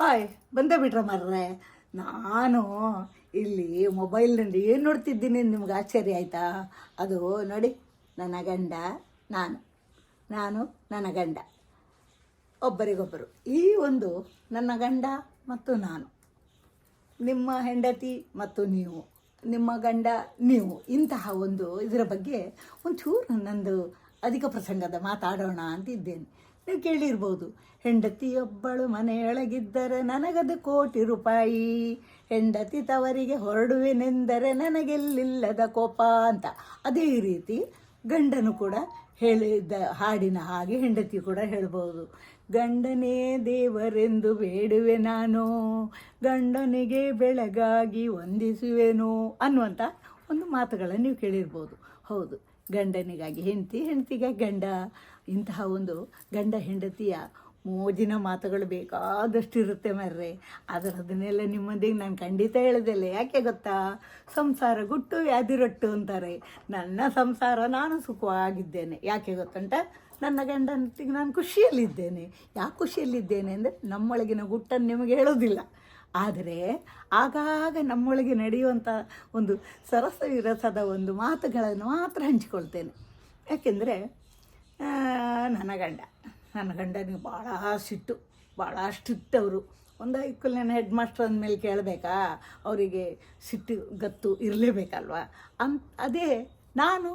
Hi, ಬಂದೇ ಬಿಟ್ರ ಮರ್ರೆ. ನಾನು ಇಲ್ಲಿ ಮೊಬೈಲ್ನಲ್ಲಿ ಏನು ನೋಡ್ತಿದ್ದೀನಿ ನಿಮ್ಗೆ ಆಶ್ಚರ್ಯ ಆಯಿತಾ? ಅದು ನೋಡಿ, ನನ್ನ ಗಂಡ, ನಾನು. ನಾನು, ನನ್ನ ಗಂಡ. ಒಬ್ಬರಿಗೊಬ್ಬರು. ಈ ಒಂದು ನನ್ನ ಗಂಡ ಮತ್ತು ನಾನು. ನಿಮ್ಮ ಹೆಂಡತಿ ಮತ್ತು ನೀವು. ನಿಮ್ಮ ಗಂಡ, ನೀವು. ಇಂತಹ ಒಂದು ಇದರ ಬಗ್ಗೆ ಒಂಚೂರು ನಂದು ಅಧಿಕ ಪ್ರಸಂಗದ ಮಾತಾಡೋಣ ಅಂತ ಇದ್ದೇನೆ. ನೀವು ಕೇಳಿರ್ಬೋದು. ಹೆಂಡತಿಯೊಬ್ಬಳು ಮನೆಯೊಳಗಿದ್ದರೆ ನನಗದು ಕೋಟಿ ರೂಪಾಯಿ. ಹೆಂಡತಿ ತವರಿಗೆ ಹೊರಡುವೆನೆಂದರೆ ನನಗೆಲ್ಲಿಲ್ಲದ ಕೋಪ ಅಂತ. ಅದೇ ರೀತಿ ಗಂಡನು ಕೂಡ ಹೇಳಿದ್ದ ಹಾಡಿನ ಹಾಗೆ ಹೆಂಡತಿ ಕೂಡ ಹೇಳ್ಬೋದು. ಗಂಡನೇ ದೇವರೆಂದು ಬೇಡುವೆ ನಾನು. ಗಂಡನಿಗೆ ಬೆಳಗಾಗಿ ವಂದಿಸುವೆನು ಅನ್ನುವಂಥ ಒಂದು ಮಾತುಗಳನ್ನು ನೀವು ಕೇಳಿರ್ಬೋದು. ಹೌದು. ಗಂಡನಿಗಾಗಿ, ಹೆಂಡತಿ ಹೆಂಡತಿಗಾಗಿ ಗಂಡ, ಇಂತಹ ಒಂದು ಗಂಡ, ಹೆಂಡತಿಯ ಮೋಜಿನ ಮಾತುಗಳು ಬೇಕಾದಷ್ಟು ಇರುತ್ತೆ ಮರ್ರೆ. ಆದರೆ ಅದನ್ನೆಲ್ಲ ನಿಮ್ಮೊಂದಿಗೆ ನಾನು ಖಂಡಿತ ಹೇಳೋದಿಲ್ಲ, ಯಾಕೆ ಗೊತ್ತಾ? ಸಂಸಾರ ಗುಟ್ಟು ವ್ಯಾಧಿರೊಟ್ಟು ಅಂತಾರೆ. ನನ್ನ ಸಂಸಾರ ನಾನು ಸುಖವಾಗಿದ್ದೇನೆ. ಯಾಕೆ ಗೊತ್ತಂಟ? ನನ್ನ ಗಂಡನೊಟ್ಟಿಗೆ ನಾನು ಖುಷಿಯಲ್ಲಿದ್ದೇನೆ. ಯಾಕೆ ಖುಷಿಯಲ್ಲಿದ್ದೇನೆ ಅಂದರೆ ನಮ್ಮೊಳಗಿನ ಗುಟ್ಟನ್ನು ನಿಮಗೆ ಹೇಳೋದಿಲ್ಲ. ಆದರೆ ಆಗಾಗ ನಮ್ಮೊಳಗೆ ನಡೆಯುವಂಥ ಒಂದು ಸರಸ ವಿರಸದ ಒಂದು ಮಾತುಗಳನ್ನು ಮಾತ್ರ ಹಂಚಿಕೊಳ್ತೇನೆ. ಯಾಕೆಂದರೆ ನನ್ನ ಗಂಡ, ನನ್ನ ಗಂಡನಿಗೆ ಭಾಳ ಸಿಟ್ಟು, ಭಾಳ ಸ್ಟ್ರಿಕ್ಟ್ ಒಂದು ಒಂದು ನಾನು ಹೆಡ್ ಮಾಸ್ಟರ್ ಅಂದಮೇಲೆ ಕೇಳಬೇಕಾ, ಅವರಿಗೆ ಸಿಟ್ಟು ಗತ್ತು ಇರಲೇಬೇಕಲ್ವ? ಅನ್ ಅದೇ ನಾನು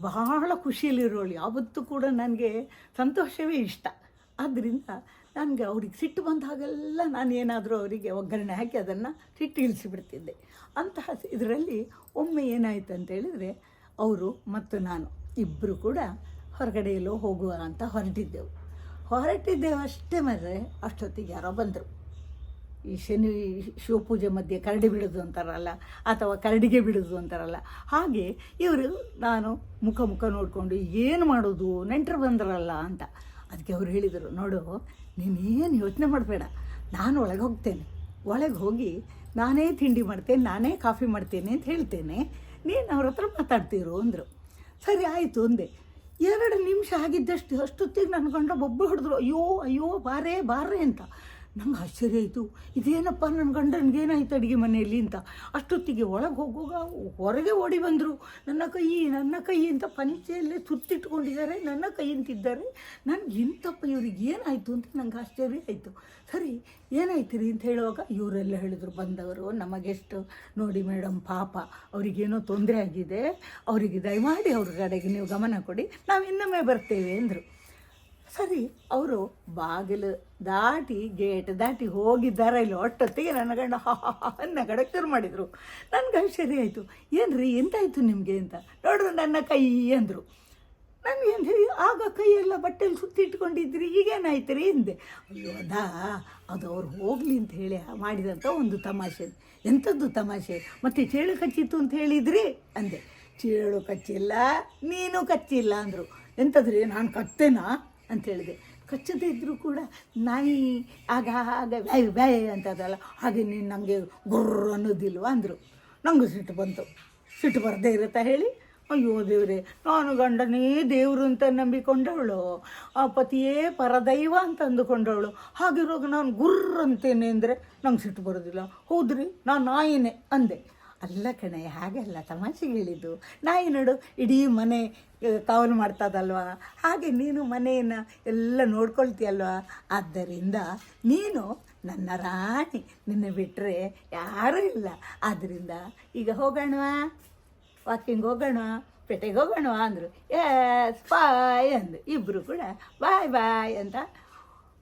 ಬಹಳ ಖುಷಿಯಲ್ಲಿರೋಳು. ಯಾವತ್ತೂ ಕೂಡ ನನಗೆ ಸಂತೋಷವೇ ಇಷ್ಟ. ಆದ್ದರಿಂದ ನನಗೆ ಅವ್ರಿಗೆ ಸಿಟ್ಟು ಬಂದ ಹಾಗೆಲ್ಲ ನಾನು ಏನಾದರೂ ಅವರಿಗೆ ಒಗ್ಗರಣೆ ಹಾಕಿ ಅದನ್ನು ಸಿಟ್ಟು ಇಳಿಸಿಬಿಡ್ತಿದ್ದೆ. ಅಂತಹ ಇದರಲ್ಲಿ ಒಮ್ಮೆ ಏನಾಯಿತು ಅಂತ ಹೇಳಿದರೆ ಅವರು ಮತ್ತು ನಾನು ಇಬ್ಬರು ಕೂಡ ಹೊರಗಡೆ ಎಲ್ಲೋ ಹೋಗುವ ಅಂತ ಹೊರಟಿದ್ದೆವು. ಹೊರಟಿದ್ದೆವು ಅಷ್ಟೇ ಮರೆ ಅಷ್ಟೊತ್ತಿಗೆ ಯಾರೋ ಬಂದರು. ಈ ಶನಿ ಶಿವಪೂಜೆ ಮಧ್ಯೆ ಕರಡಿ ಬಿಡೋದು ಅಂತಾರಲ್ಲ, ಅಥವಾ ಕರಡಿಗೆ ಬಿಡೋದು ಅಂತಾರಲ್ಲ, ಹಾಗೆ ಇವರು ನಾನು ಮುಖ ಮುಖ ನೋಡಿಕೊಂಡು ಏನು ಮಾಡೋದು ನೆಂಟರು ಬಂದ್ರಲ್ಲ ಅಂತ ಅದಕ್ಕೆ ಅವ್ರು ಹೇಳಿದರು, ನೋಡು, ನೀನೇನು ಯೋಚನೆ ಮಾಡಬೇಡ, ನಾನು ಒಳಗೆ ಹೋಗ್ತೇನೆ. ಒಳಗೆ ಹೋಗಿ ನಾನೇ ತಿಂಡಿ ಮಾಡ್ತೇನೆ, ನಾನೇ ಕಾಫಿ ಮಾಡ್ತೇನೆ ಅಂತ ಹೇಳ್ತೇನೆ. ನೀನು ಅವ್ರ ಹತ್ರ ಮಾತಾಡ್ತೀರು ಅಂದರು. ಸರಿ, ಆಯಿತು ಅಂದೆ. ಎರಡು ನಿಮಿಷ ಆಗಿದ್ದಷ್ಟು, ಅಷ್ಟೊತ್ತಿಗೆ ನನ್ನ ಗಂಡ ಬೊಬ್ಬೆ ಹೊಡೆದ್ರು. ಅಯ್ಯೋ ಅಯ್ಯೋ, ಬಾರೇ ಬಾರೇ ಅಂತ. ನಂಗೆ ಆಶ್ಚರ್ಯ ಆಯಿತು ಇದೇನಪ್ಪ ನನ್ನ ಗಂಡನಿಗೆ ಏನಾಯ್ತು ಅಡುಗೆ ಮನೆಯಲ್ಲಿ ಅಂತ. ಅಷ್ಟೊತ್ತಿಗೆ ಒಳಗೆ ಹೋಗುವಾಗ ಹೊರಗೆ ಓಡಿ ಬಂದರು. ನನ್ನ ಕೈ ನನ್ನ ಕೈ ಅಂತ ಪಂಚೆಯಲ್ಲೇ ಸುತ್ತಿಟ್ಕೊಂಡಿದ್ದಾರೆ ನನ್ನ ಕೈ ಅಂತಿದ್ದಾರೆ. ನನಗೆ ಇಂಥಪ್ಪ ಇವ್ರಿಗೆ ಏನಾಯಿತು ಅಂತ ನಂಗೆ ಆಶ್ಚರ್ಯ ಆಯಿತು. ಸರಿ ಏನಾಯ್ತು ರೀ ಅಂತ ಹೇಳುವಾಗ ಇವರೆಲ್ಲ ಹೇಳಿದ್ರು, ಬಂದವರು, ನಮಗೆಷ್ಟು ನೋಡಿ ಮೇಡಮ್ ಪಾಪ, ಅವರಿಗೇನೋ ತೊಂದರೆ ಆಗಿದೆ. ಅವರಿಗೆ ದಯಮಾಡಿ ಅವ್ರ ಕಡೆಗೆ ನೀವು ಗಮನ ಕೊಡಿ. ನಾವು ಇನ್ನೊಮ್ಮೆ ಬರ್ತೇವೆ ಅಂದರು. ಸರಿ, ಅವರು ಬಾಗಿಲು ದಾಟಿ ಗೇಟ್ ದಾಟಿ ಹೋಗಿದ್ದಾರೆ. ಇಲ್ಲಿ ಒಟ್ಟೊತ್ತಿಗೆ ನನ್ನ ಗಂಡ ನಗಡಕ್ಕೆ ಶುರು ಮಾಡಿದರು. ನನಗೆ ಸರಿ ಆಯಿತು. ಏನು ರೀ ಎಂತಾಯಿತು ನಿಮಗೆ ಅಂತ. ನೋಡಿದ್ರು ನನ್ನ ಕೈ ಅಂದರು. ನನಗೆ ಏನು ಹೇಳಿ ಆಗ ಕೈಯೆಲ್ಲ ಬಟ್ಟೆಲಿ ಸುತ್ತಿಟ್ಕೊಂಡಿದ್ರಿ ಈಗೇನಾಯ್ತು ರೀ ಹಿಂದೆ ಅಯ್ಯೋ, ಅದಾ? ಅದು ಅವ್ರು ಹೋಗಲಿ ಅಂತ ಹೇಳಿ ಮಾಡಿದಂಥ ಒಂದು ತಮಾಷೆ. ಎಂಥದ್ದು ತಮಾಷೆ? ಮತ್ತೆ ಚೇಳು ಕಚ್ಚಿತ್ತು ಅಂತ ಹೇಳಿದ್ರಿ? ಅಂದೆ. ಚೇಳು ಕಚ್ಚಿಲ್ಲ, ನೀನು ಕಚ್ಚಿಲ್ಲ ಅಂದರು. ಎಂಥದ್ರಿ ನಾನು ಕತ್ತೇನಾ? ಅಂತ ಹೇಳಿದೆ. ಕಚ್ಚದೇ ಇದ್ದರೂ ಕೂಡ ನಾಯಿ ಆಗ ಆಗ ವ್ಯಾಯ್ ವ್ಯಾಯ್ ಅಂತದಲ್ಲ, ಹಾಗೆ ನೀನು ನನಗೆ ಗುರ್ರ ಅನ್ನೋದಿಲ್ವ ಅಂದರು. ನನಗೂ ಸಿಟ್ಟು ಬಂತು. ಸಿಟ್ಟು ಬರದೇ ಇರುತ್ತಾ ಹೇಳಿ? ಅಯ್ಯೋ ದೇವ್ರೆ, ನಾನು ಗಂಡನೇ ದೇವರು ಅಂತ ನಂಬಿಕೊಂಡವಳು. ಆ ಪತಿಯೇ ಪರದೈವ ಅಂತ ಅಂದುಕೊಂಡವಳು. ಹಾಗಿರುವಾಗ ನಾನು ಗುರ್ರ ಅಂತೇನೆ ಅಂದರೆ ನಂಗೆ ಸಿಟ್ಟು ಬರೋದಿಲ್ಲ. ಹೌದ್ರಿ, ನಾನು ನಾಯಿನೇ ಅಂದೆ. ಅಲ್ಲ ಕಣೆ ಹಾಗೆಲ್ಲ ತಮಾಷೆಗೆ ಹೇಳಿದ್ದು. ನಾಯಿ ನೋಡು, ಇಡೀ ಮನೆ ಕಾವಲು ಮಾಡ್ತದಲ್ವಾ? ಹಾಗೆ ನೀನು ಮನೆಯನ್ನು ಎಲ್ಲ ನೋಡ್ಕೊಳ್ತೀಯಲ್ವಾ? ಆದ್ದರಿಂದ ನೀನು ನನ್ನ ರಾಣಿ. ನಿನ್ನ ಬಿಟ್ಟರೆ ಯಾರೂ ಇಲ್ಲ. ಆದ್ದರಿಂದ ಈಗ ಹೋಗೋಣವಾ? ವಾಕಿಂಗ್ ಹೋಗೋಣ ಪೇಟೆಗೆ ಹೋಗೋಣ ಅಂದರು. ಎಸ್ ಬಾಯ್ ಅಂದು ಇಬ್ಬರು ಕೂಡ ಬಾಯ್ ಬಾಯ್ ಅಂತ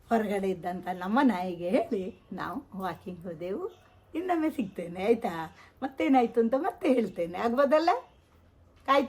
ಹೊರಗಡೆ ಇದ್ದಂಥ ನಮ್ಮ ನಾಯಿಗೆ ಹೇಳಿ ನಾವು ವಾಕಿಂಗ್ ಹೋದೆವು. ಇನ್ನೊಮ್ಮೆ ಸಿಗ್ತೇನೆ ಆಯಿತಾ? ಮತ್ತೇನಾಯಿತು ಅಂತ ಮತ್ತೆ ಹೇಳ್ತೇನೆ ಆಗ್ಬೋದಲ್ಲ?